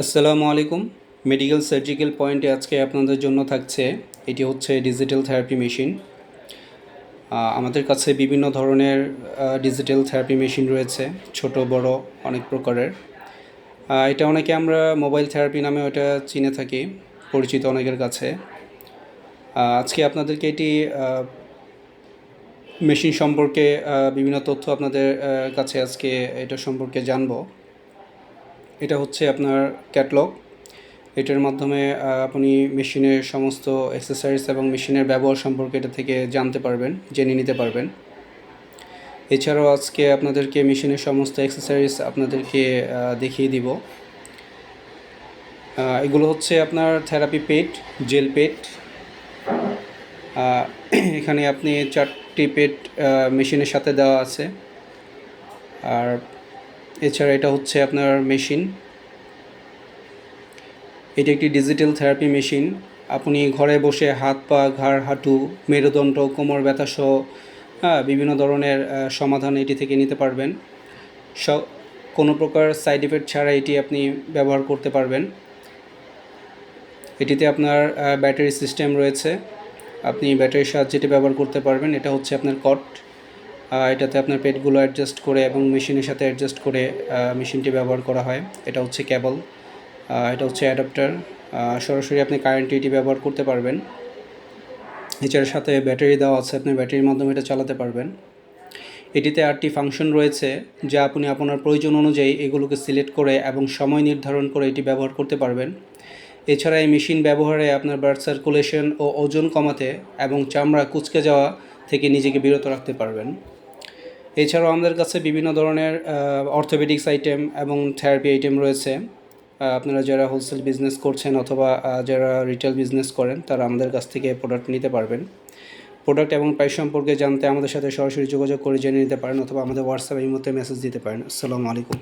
আসসালামু আলাইকুম। Medical surgical পয়েন্টে আজকে আপনাদের জন্য থাকছে, এটি হচ্ছে ডিজিটাল থেরাপি মেশিন আমাদের কাছে বিভিন্ন ধরনের ডিজিটাল থেরাপি মেশিন রয়েছে, ছোট, বড়, অনেক প্রকারের। এটা অনেকে আমরা মোবাইল থেরাপি নামে ওটা চিনে থাকি, পরিচিত অনেকের কাছে। আজকে আপনাদেরকে এটি মেশিন সম্পর্কে বিভিন্ন তথ্য আপনাদের কাছে আজকে এটা সম্পর্কে জানব। এটা হচ্ছে আপনার ক্যাটলগ এটার মাধ্যমে আপনি মেশিনের সমস্ত এক্সারসাইজ এবং মেশিনের ব্যবহার সম্পর্কে এটা থেকে জানতে পারবেন, জেনে নিতে পারবেন। এছাড়াও আজকে আপনাদেরকে মেশিনের সমস্ত এক্সারসাইজ আপনাদেরকে দেখিয়ে দিব। এগুলো হচ্ছে আপনার থেরাপি পেড জেল পেড এখানে আপনি চারটি পেড মেশিনের সাথে দেওয়া আছে। আর এছাড়া এটা হচ্ছে আপনার মেশিন। এটি একটি ডিজিটাল থেরাপি মেশিন। আপনি ঘরে বসে হাত, পা, ঘাড়, হাঁটু, মেরুদণ্ড, কোমর ব্যথা সহ হ্যাঁ বিভিন্ন ধরনের সমাধান এটি থেকে নিতে পারবেন। স, কোনো প্রকার সাইড এফেক্ট ছাড়া এটি আপনি ব্যবহার করতে পারবেন। এটিতে আপনার ব্যাটারি সিস্টেম রয়েছে। আপনি ব্যাটারির সাহায্যে এটি ব্যবহার করতে পারবেন। এটা হচ্ছে আপনার কট। এটাতে আপনার পেটগুলো অ্যাডজাস্ট করে এবং মেশিনের সাথে অ্যাডজাস্ট করে মেশিনটি ব্যবহার করা হয়। এটা হচ্ছে কেবল এটা হচ্ছে অ্যাডাপ্টার সরাসরি আপনি কারেন্টে এটি ব্যবহার করতে পারবেন। এছাড়া সাথে ব্যাটারি দেওয়া আছে, আপনি ব্যাটারির মাধ্যমে এটা চালাতে পারবেন। এটিতে আটটি ফাংশন রয়েছে, যা আপনি আপনার প্রয়োজন অনুযায়ী এগুলোকে সিলেক্ট করে এবং সময় নির্ধারণ করে এটি ব্যবহার করতে পারবেন। এছাড়া এই মেশিন ব্যবহারে আপনার ব্লাড সার্কুলেশন ও ওজন কমাতে এবং চামড়া কুচকে যাওয়া থেকে নিজেকে বিরত রাখতে পারবেন। এছাড়াও আমাদের কাছে বিভিন্ন ধরনের অর্থোপেডিক্স আইটেম এবং থেরাপি আইটেম রয়েছে। আপনারা যারা হোলসেল বিজনেস করছেন অথবা যারা রিটেল বিজনেস করেন, তারা আমাদের কাছ থেকে প্রোডাক্ট নিতে পারবেন। প্রোডাক্ট এবং প্রাইস সম্পর্কে জানতে আমাদের সাথে সরাসরি যোগাযোগ করে জেনে নিতে পারেন অথবা আমাদের হোয়াটসঅ্যাপ এই মধ্যে মেসেজ দিতে পারেন। আসসালামু আলাইকুম।